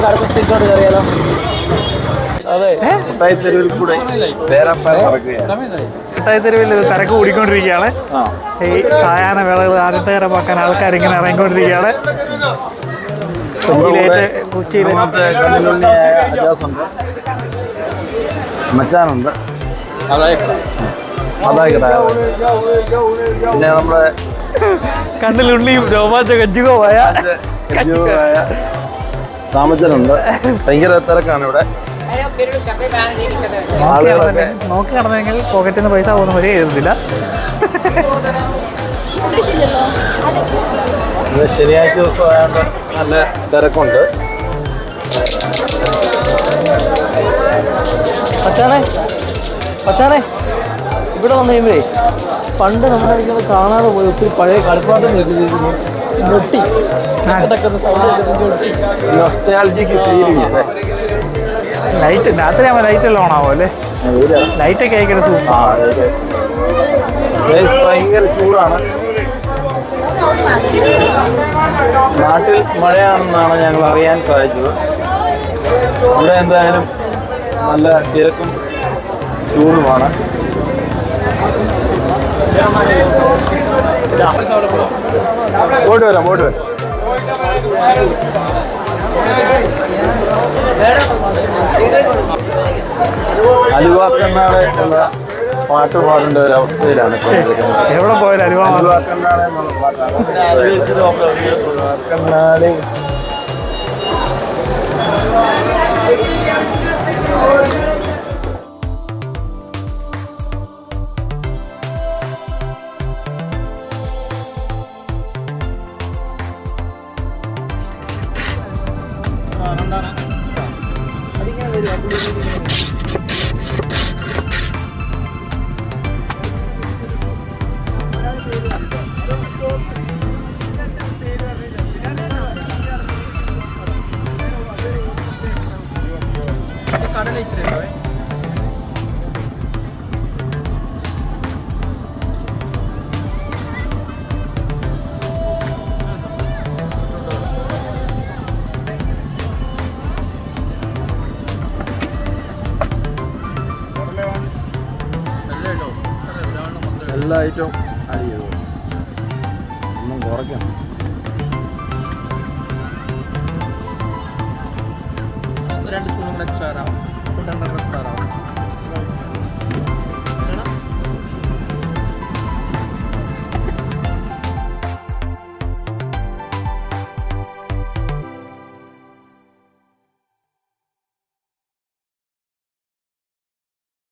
നമുക്ക് അടുത്ത സ്ട്രീറ്റിലോട്ട് കയറിയാലോ? അതെ. തെരുവിൽ കൂടെ തേരാപ്പാൻ നടക്കുകയാണ് തെരുവിൽ ഇത് തിരക്ക് കൂടിക്കൊണ്ടിരിക്കുകയാണ്. ഈ സായാഹ്ന വേളകൾ ആദ്യത്തെ ഇറപ്പാക്കാൻ ആൾക്കാർ ഇങ്ങനെ ഇറങ്ങിക്കൊണ്ടിരിക്കുകയാണ്. കൊച്ചിയിലേറ്റ് കൊച്ചിയിലെ മച്ചാനുണ്ട്. പിന്നെ നമ്മുടെ കണ്ണിലുള്ളിയും രോമാഞ്ച കഞ്ചുകമായ സാമച്ചനുണ്ട് ഭയങ്കര തിരക്കാണ് ഇവിടെ. നോക്കി നടന്നെങ്കിൽ പോക്കറ്റിൽ നിന്ന് പൈസ പോകുന്ന വരെ എഴുതുന്നില്ല. ഇത് ശനിയാഴ്ച ദിവസം ആയതുകൊണ്ട് നല്ല തിരക്കുണ്ട്. പച്ചാണേ പച്ചാണേ ഇവിടെ വന്നു കഴിയുമ്പോഴേ പണ്ട് നമ്മളെ കാണാതെ പോയി ഒത്തിരി പഴയ കളിപ്പാട്ടം നിർത്തിയിരിക്കുന്നു ഞൊട്ടി ലൈറ്റ് രാത്രി ആകുമ്പോൾ ലൈറ്റ് എല്ലാം ഓണാവോ അല്ലേ ലൈറ്റ് ഒക്കെ ഭയങ്കര ചൂടാണ്. നാട്ടിൽ മഴയാണെന്നാണ് ഞങ്ങൾ അറിയാൻ സാധിച്ചത്. ഇവിടെ എന്തായാലും നല്ല തിരക്കും ചൂടുമാണ്. പോയിട്ട് വരാം പോയിട്ട് വരാം. അലുവ കണ്ണാട് എന്ന പാട്ട് പാടേണ്ട ഒരു അവസ്ഥയിലാണ്. എവിടെ പോയാലും അലുവ കണ്ണാട്. എന്നുള്ള എല്ലാ ഐറ്റവും ആഡ് ചെയ്തു. ഒന്നും കുറയ്ക്കണം. രണ്ട് സ്പൂൺ കൂടെ എക്സ്ട്രാ